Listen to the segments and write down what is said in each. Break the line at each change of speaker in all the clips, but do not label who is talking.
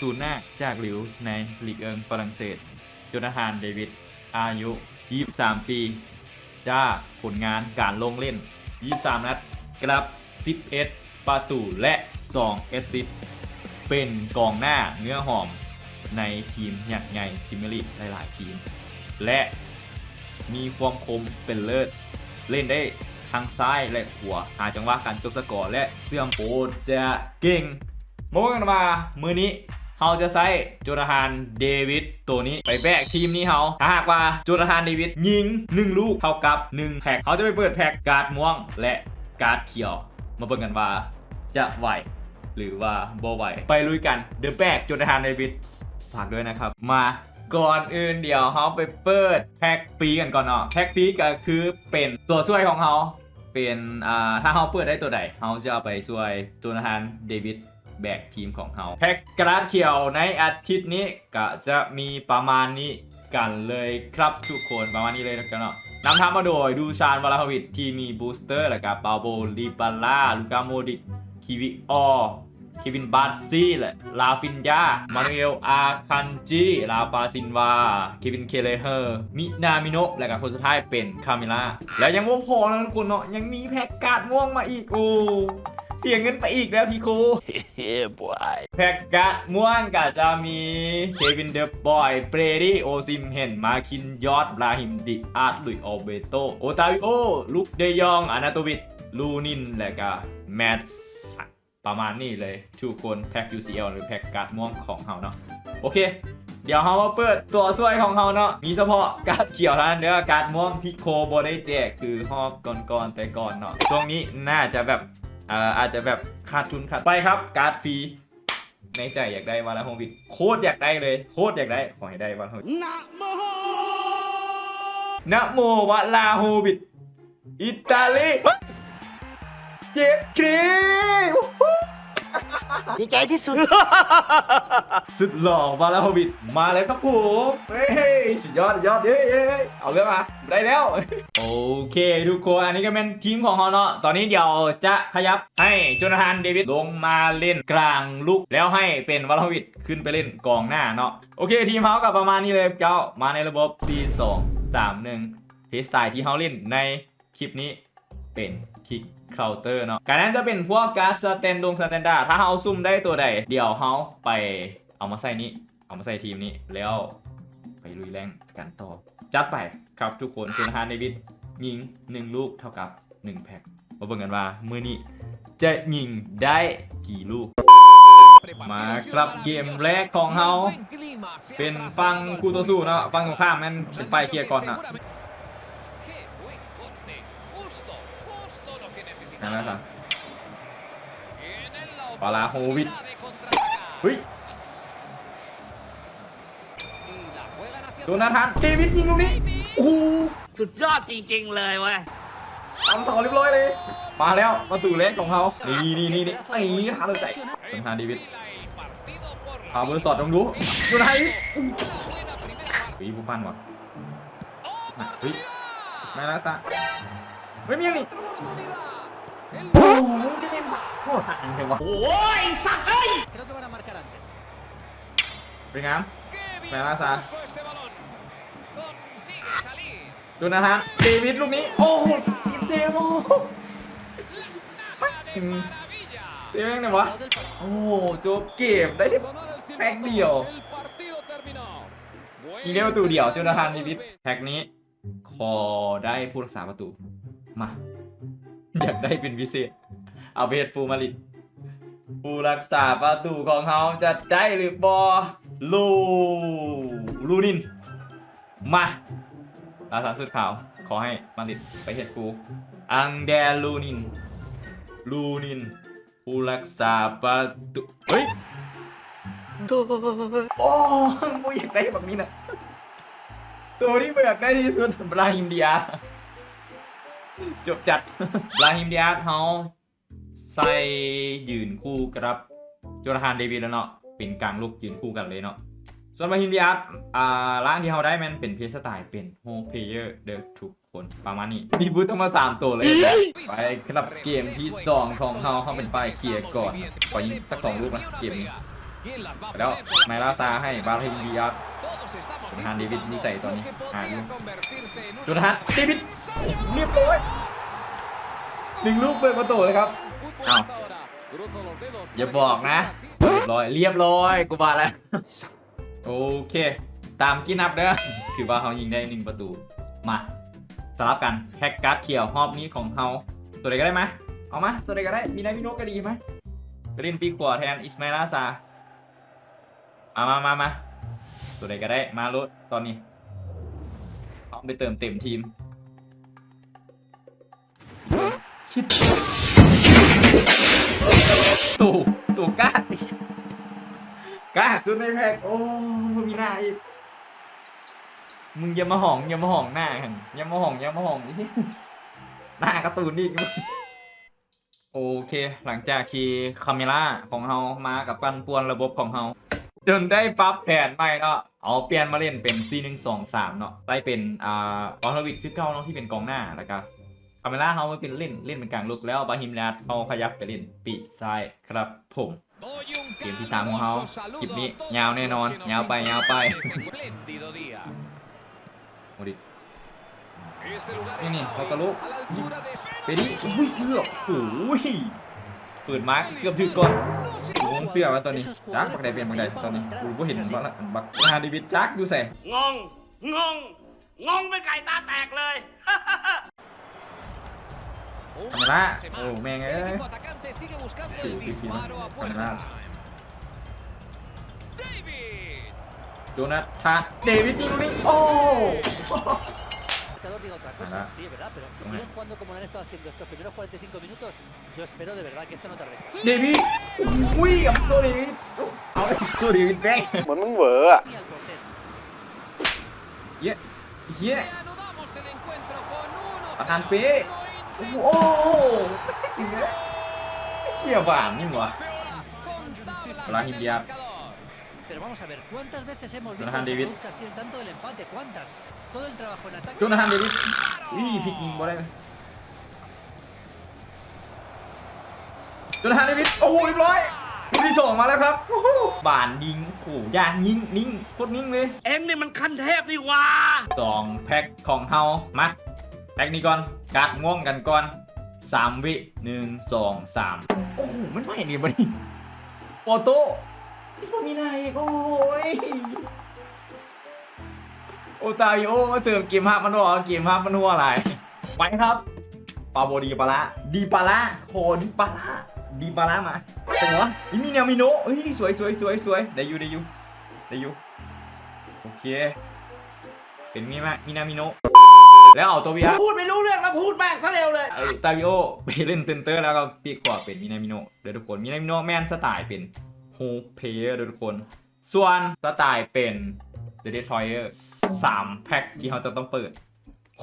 ศูนย์หน้าจากหลิวในลีกเอิงฝรั่งเศสโจนาธานเดวิดอายุ 23 ปี จากผลงานการลงเล่น 23 นัดกลับ 11 ประตูและ2เอสซิสต์เป็นกองหน้าเนื้อหอมในทีมใหญ่ๆทีมเมลีหลาย ๆ ทีม และมีความคมเป็นเลิศ เล่นได้ทางซ้ายและขวาหาจังหวะการจบสกอร์และเสื่อมโปจะเก่งโมกันมา มือนี้ เราจะใช้จนาธานเดวิดตัวนี้ไปแบกทีมนี้เขาถ้าหากว่าจนาธานเดวิดยิง 1 ลูกเท่ากับ 1 แพ็คเขาจะไปเปิดแพ็คการ์ดม่วงและการ์ดเขียว มาเบิ่งกันว่าจะไหวหรือว่าบ่ไหว ไปลุยกันเดอะแบกจนาธานเดวิดฝากด้วยนะครับ มาก่อนอื่นเดี๋ยวเขาไปเปิดแพ็กปีกันก่อนเนาะแพ็กปีก็คือเป็นตัวช่วยของเขาเป็นอ่าถ้าเขาเปิดได้ตัวใดเขาจะเอาไปช่วยตัวนาธานเดวิด แบกทีมของเขาแพ็กกระดาษเขียวในอาทิตย์นี้ก็จะมีประมาณนี้กันเลยครับทุกคนประมาณนี้เลยแล้วกันเนาะนำทัพมาโดยดูชานวาลาฮวิดที่มีบูสเตอร์และกับปาโบลิบาล่าลูกาโมดิกคิวิออเควินบาร์ซี่และลาฟินยามานูเอลอาคันจิลาฟาซินวาเควินเคเลเฮอร์มินามิโนะและกับคนสุดท้ายเป็นคามิล่าแล้วยังไม่พอนะทุกคนเนาะยังมีแพ็กการ์ดม่วงมาอีกโอ้ เสียเงินไปอีกแล้วพี่โค
yeah, boy.
แพ็กการ์ดม่วงก็จะมีเควินเดอะบอยเบรดี้โอซิมเฮนมาคินยอดบราฮิมดิอาร์ตลุยออเบโตโอตาวิโอลุกเดยองอานาโตวิดลูนินและก็แมตสันประมาณนี้เลยทุกคนแพ็ก UCL หรือแพ็กการ์ดม่วงของเขาเนาะโอเค เดี๋ยวเรามาเปิดตัวช่วยของเขาเนาะมีเฉพาะการ์ดเขียวเท่านั้นเด้อการ์ดม่วงพิโคบได้แจกคือฮอบก่อนๆแต่ก่อนเนาะช่วงนี้น่าจะแบบเอ่ออาจจะแบบขาดทุนขาดไปครับ การ์ดฟรีในใจอยากได้วาลาโฮวิดโคตรอยากได้เลย โคตรอยากได้ ขอให้ได้วาลาโฮวิดนะโมวาลาโฮวิดอิตาลีเจ็ดครี
ดีใจที่สุด
สุดหล่อวาลาโฮวิดมาแล้วครับผมเฮ้ยสุดยอดยอดเย้เย้เย้เอาเรื่องมาได้แล้ว โอเคทุกคนอันนี้ก็เป็นทีมของเขาเนาะตอนนี้เดี๋ยวจะขยับให้โจนาธานเดวิดลงมาเล่นกลางลุกแล้วให้เป็นวาลาโฮวิดขึ้นไปเล่นกองหน้าเนาะโอเค ทีมเขากับประมาณนี้เลยเจ้ามาในระบบ 4 2 3 1เพสไตล์ที่เขาเล่นในคลิปนี้เป็นคิก เคาน์เตอร์เนาะการนั้นจะเป็นพวกการสแตนดงสแตนดาร์ถ้าเขาซุ่มได้ตัวใด เดี๋ยวเขาไปเอามาใส่นี้ เอามาใส่ทีมนี้แล้วไปลุยแรงกันต่อ จัดไปครับทุกคนคุณฮานเดวิดยิง1ลูกเท่ากับ1แพ็คมาเบิ่งกันว่ามือนี้จะยิงได้กี่ลูก มาครับเกมแรกของเขาเป็นฟังคู่ต่อสู้เนาะฟังตรงข้ามนั่นเป็นไฟเคลียร์ก่อนนะ นั่นแหละครับปาลาโฮวิดเฮ้ยโดนาธานเดวิดยิงลูกนี้โอ้โห
สุดยอดจริงๆเลยเว้ย
ทำสองเรียบร้อยเลย มาแล้วประตูเล็กของเขา นี่นี่นี่นี่ไอ้หาเลยใจโดนาธานเดวิดเอามือสอดลงดูอยู่ไหนเฮ้ยผู้ปั้นวะเฮ้ยไม่ละซะเฮ้ยมียังนี่ โอ้โหจะเล่นโคตรห่างเลยวะ
โอ้ยสัตว์เอ้ย
Creo que van a marcar antes.
เป็นไงแมลาซา
Consigue salir.
ดูนะฮะเดวิดลูกนี้ โอ้โหกินเซโม
Tajada de maravilla.
เจ๊งเนี่ยวะ โอ้โหจบเกมได้ที่แพ็กเดียว
El partido terminó.
ยิงได้ประตูเดียวจูนาธานเดวิดแพ็กนี้คอได้ผู้รักษาประตู มา อยากได้เป็นพิเศษ เอาเพชรฟูมาริดผู้รักษาประตูของเขาจะได้หรือบอลูลูนิน มาลาสาสุดขาว ขอให้มาริไปเฮ็ดฟูอังเดลูนิน ลูนิน ผู้รักษาประตูเฮ้ยโอ้ไม่อยากได้แบบนี้นะตัวที่ไม่อยากได้ที่สุดบราฮิมเดีย จบจัดบราฮิมเดียสเขาใส่ยืนคู่กับโจนาธานเดวิดแล้วเนาะเป็นกลางลูกยืนคู่กันเลยเนาะส่วนบราฮิมเดียสอ่าร่างที่เขาได้มันเป็นเพสไตล์เป็นโฮเพเยอร์เด้อทุกคนประมาณนี้มีบูธทั้งมาสามตัวเลยนะไปครับเกมที่สองของเขาเขาเป็นฝ่ายเคลียร์ก่อนขอยิงสักสองลูกนะเกมนี้แล้วไมล่าซาให้บาฮิมดีอัส
Todos estamos
จุนฮันเดวิด
listos
นี่
para
ใส่ตอน
lo
นี้
que
หาอยู่
podría convertirse en un
จุนฮันเดวิดเรียบร้อยหนึ่งลูกเปิดประตูเลยครับ
fútbol
Chao.
hasta ahora. Cruzo los dedos
อย่า
para
บอก
que
นะ
siga así.
เรียบร้อยเรียบร้อยกูบาแล้วโอเค ตามกินนับเด้อถือว่าเขายิงได้หนึ่งประตูมาสลับกันแพ็กการ์ดเขียวรอบนี้ของเขาตัวใดก็ได้ไหมเอามาตัวใดก็ได้มีนายมิโนก็ดีไหมไปเล่นปีขวาแทนอิสมาอิลาซาเอามามามา ตัวใดก็ได้มาลุตอนนี้พร้อมไปเติมเต็มทีมชิดตู่ตู่กล้าดิกล้าสุดในแพ็กโอ้มีหน้าอีกมึงอย่ามาห่องอย่ามาห่องหน้าหันอย่ามาห่องอย่ามาห่องหน้ากร์ตูนอีกโอเค หลังจากที่คาเมล่าของเฮามากับกันปวนระบบของเฮาจนได้ปรับแผนใหม่เนาะ เอาเปลี่ยนมาเล่นเป็น C 1 2 3 เนาะได้เป็นอ่าออลวิกคือเก่าเนาะที่เป็นกองหน้าแล้วก็คาเมล่าเฮามาเป็นเล่นเล่นเป็นกลางลุกแล้วบาฮิมลาดเขาขยับไปเล่นปีกซ้ายครับผมเกมที่สามของเขาคลิปนี้ยาวแน่นอน ยาวไปยาวไป
sintonizan este espléndido día.
โมดิ
Este lugar
Ni, ni,
está
toca
hoy
lu.
a la altura de
ไปดิอุ้ยเกือบโอ้ย ปิดมาร์คเกือบถึงก่อนกูงงเสื้อว่าตอนนี้จักบักใดเปลี่ยนบักใดตอนนี้กูบ่เห็นบักละบักนาดิวิดจักดูใส่
งงงงงงเป็นไก่ตาแตกเลย
Un
Cámara.
pase más.
Oh, venga,
El
eh.
equipo atacante sigue buscando
Sí,
el
sí, sí,
disparo a puerta.
Cámara.
David.
โดนัททาเดวิดยิงลูกนี้โอ้
marcador diga otra cosa,
Nada.
sí, es verdad, pero si
Hombre.
siguen jugando como lo han estado haciendo estos primeros 45 minutos, yo espero de verdad que esto no tarde.
เดวิดอุ้ยกับตัวเดวิดเอาตัวเดวิดแบง
เหมือนมึงเหวออะ
Ni al portero.
เหี้ยเหี้ย
Reanudamos el encuentro con uno.
Bacán, pe. โอ้โหเชี่ยหวานนี่หว่า
Con tablas
Hola,
en el
India.
marcador.
Pero vamos a ver, ¿cuántas veces hemos visto
Jonathan
que se
David.
produzca así el tanto del empate? ¿Cuántas? Todo el trabajo en ataque.
โจนาธานเดวิดอุ้ยพลิกยิงบ่ได้โจนาธานเดวิดโอ้โหเรียบร้อยลูกที่สองมาแล้วครับโอ้โหบานยิงโอ้โหยางยิงนิ่งโคตรนิ่งเลย
เอ็งนี่มันขั้นเทพนี่หว่า
สองแพ็คของเฮามาแพ็คนี้ก่อนการ์ดง่วงกันก่อนสามวิหนึ่งสองสามโอ้โหมันไม่ดีบ่ดิโอโต้ ที่พวกมีนายโอ้ยโอตาโยมาเสิร์ฟเกมฮับมันหัวเกมฮับมันหัวอะไรไปครับปาโบดีปาระดีปาระโคดีปาระดีปาระมาเป็นวะอีมีเนียมิโนะเฮ้ยสวยสวยสวยสวยได้อยู่ได้อยู่ได้อยู่โอเคเป็นมีมามินามิโนะแล้วเอาตัวเบีย
พูดไม่รู้เรื่องแล้วพูดแม่งซะเร็วเลย
ตาวิโอไปเล่นเซนเตอร์แล้วก็ปีกขวาเป็นมินามิโนะเดี๋ยวทุกคนมินามิโนะแมนสไตล์เป็น ฮเพย์เดี๋ยวทุกคน ส่วนสไตล์เป็นเดเดทรอยเออร์สามแพ็คที่เราจะต้องเปิด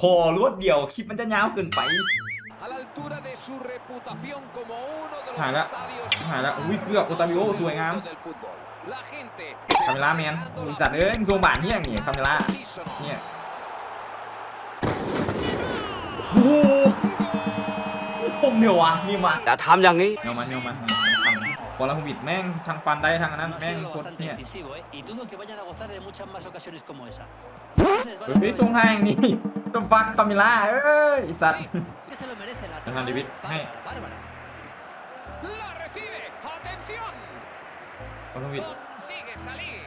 คอรวดเดียวคลิปมันจะยาวเกินไป
A la altura de su reputación como uno de los
Ojalá.
estadios
Ojalá.
más
Uy, cuidado, Otavio,
grandes del
sube,
mundo
ah.
del fútbol. La gente
คาเมล่าแมนบริษัทเอ้ยมึงทรงบานที่อย่างนี้คาเมล่า
unísono.
เนี่ยโอ้โหผมเดียววะนี่มา
อย่าทำอย่างนี้
เนียวมาเนียวมานี่ทาง บอลลังบิดแม่งทางฟันได้ทางอันนั้น
No ha
แม่ง
sido lo
โคตร
bastante
เนี่ย
incisivo, ¿eh? Y dudo que vayan a gozar de muchas más ocasiones como esa. Entonces, van a
เฮ้ยทรง
aprovechar-
แห้งนี่ต้องฟักคามิล่าเอ้ยไอ้สัตว์
Es que se lo merece la
Jonathan David,
es
hey.
bárbara, bárbara.
La recibe. Atención.
บอลลังบิด
Consigue salir.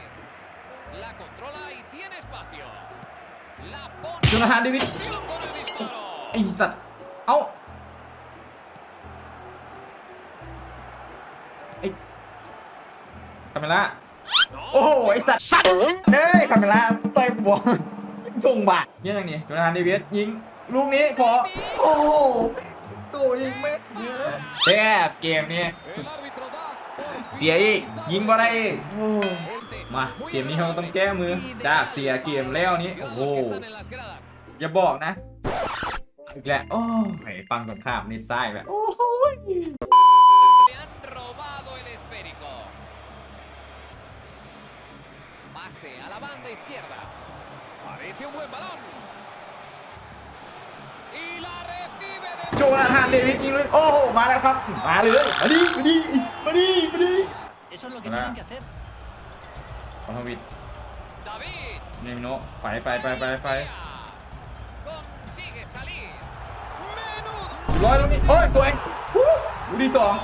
La controla y tiene espacio. La pone.
Jonathan David.
Atención con el disparo.
ไอ้สัตว์เอ้า ไอ้คาเมล่าโอ้โหไอ้สัตว์สัตว์เด้ยคาเมล่าเตะบอลส่งบาทเนี่ยอย่างนี้โจนาธานเดวิสยิงลูกนี้ขอโอ้โหตัวยิงไม่เยอะแย่เกมนี้เสียอีกยิงบ่ได้อีกมาเกมนี้เราต้องแก้มือจ้าเสียเกมแล้วนี้โอ้โหอย่าบอกนะอีกแล้วโอ้ยฟังตรงข้ามนิดซ้แบบโอ้ย
Le han robado el esférico. Pase a la banda izquierda. Parece un buen balón. Y la recibe de
โจนาธานเดวิดยิงเลยโอ้โหมาแล้วครับ มาเลย มาดิมาดิมาดิมาดิ
Eso es lo que
Hola.
tienen que hacer.
ทวิต
David.
เนมโนะไปไปไปไปไป
Consigue salir. Menudo.
ร้อยแล้วนี่โอ้ยตัวเองฮู้ดูดีสอง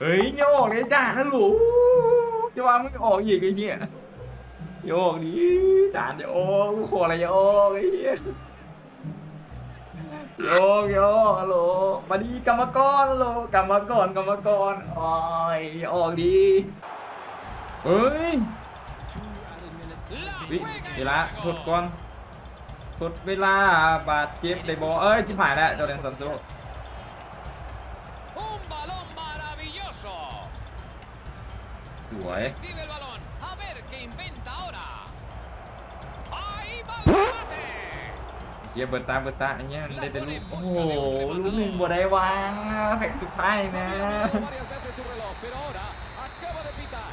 เฮ้ยอย่าออกเลยจ้านะหลู จะวางไมึงออกอีกไอ้เหี้ยอย่าออกดิจานอย่าออกกูขออะไรอย่าออกไอ้เหี้ยโยกโยกฮัลโหลมาดีกรรมกรฮัลโหลกรรมกรกรรมกรโอ้ยอยออกดีเฮ้ยวิเวลาทดก่อนทดเวลาบาดเจ็บได้บอเอ้ยชิบหายแล้วจอร์แดนซันโซ
el remate.
เฮียเบิร์ดตาเบิร์ดตาอันเนี้ยมันได้แต่ลูกโอ้โหลูกหนึ่งบ่ได้วางแพ็กสุดท้ายนะ
Varias veces su reloj, pero ahora acaba de pitar.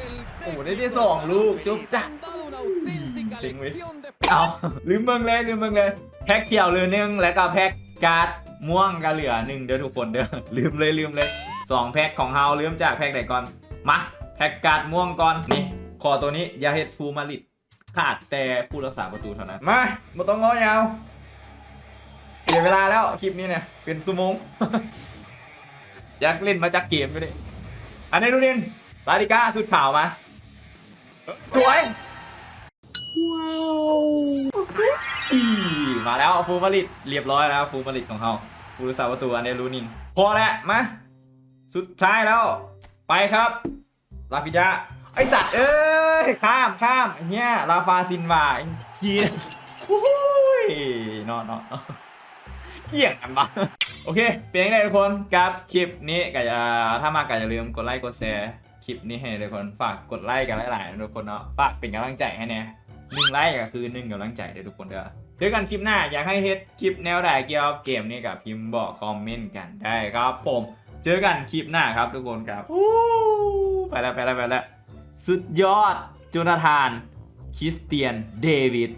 El
โอ้โหได้ที่สองลูกจุ๊บจ้ะ
han dado una auténtica
Sin güey.
lección de
เอาลืมเบิ่งเลยลืมเบิ่งเลยแพ็กเขียวเหลือหนึ่งแล้วก็แพ็กการ์ดม่วงก็เหลือหนึ่งเด้อทุกคนเด้อลืมเลยลืมเลยสองแพ็กของเฮาลืมจากแพ็กไหนก่อน มาแพ็กการ์ดม่วงก่อนนี่ขอตัวนี้อยาเฮ็ดฟูมาลิดขาดแต่ผู้รักษาประตูเท่านั้น มาบ่ต้องง้อยาวเสียเวลาแล้วคลิปนี้เนี่ยเป็นสมงอยากเล่นมาจากเกมก็ได้อันนี้ดูนินลาดิก้าสุดข่าวมา สวยอีมาแล้วฟูมาริดเรียบร้อยแล้วฟูมาริดของเขาฟูรสาประตูอันเดรูนิน พอแล้วมา สุดท้ายแล้ว ไปครับ ลาฟิยาไอสัตว์เอ้ย ข้ามข้ามเนี้ยลาฟาซินวาไอ้เฮียโอ้ยนอนนอนเกี่ยงกันปะโอเค เป็นยังไงทุกคนกับคลิปนี้ก็จะถ้ามาก็อย่าลืมกดไลค์กดแชร์คลิปนี้ให้ทุกคนฝากกดไลค์กันหลายๆนะทุกคนเนาะฝากเป็นกำลังใจให้แน่หนึ่งไลค์ก็คือหนึ่งกำลังใจเด้อทุกคนเด้อเจอกันคลิปหน้าอยากให้เฮ็ดคลิปแนวใดเกี่ยวกับเกมนี้กับพิมพ์บอกคอมเมนต์กันได้ครับผม เจอกันคลิปหน้าครับทุกคนครับอู้ไปแล้วไปแล้วไปแล้วสุดยอดจูนาธาน คริสเตียน เดวิด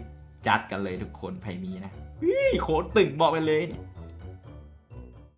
จัดกันเลยทุกคนไพ่นี้นะอี้โคตรตึงบอกไปเลยนี่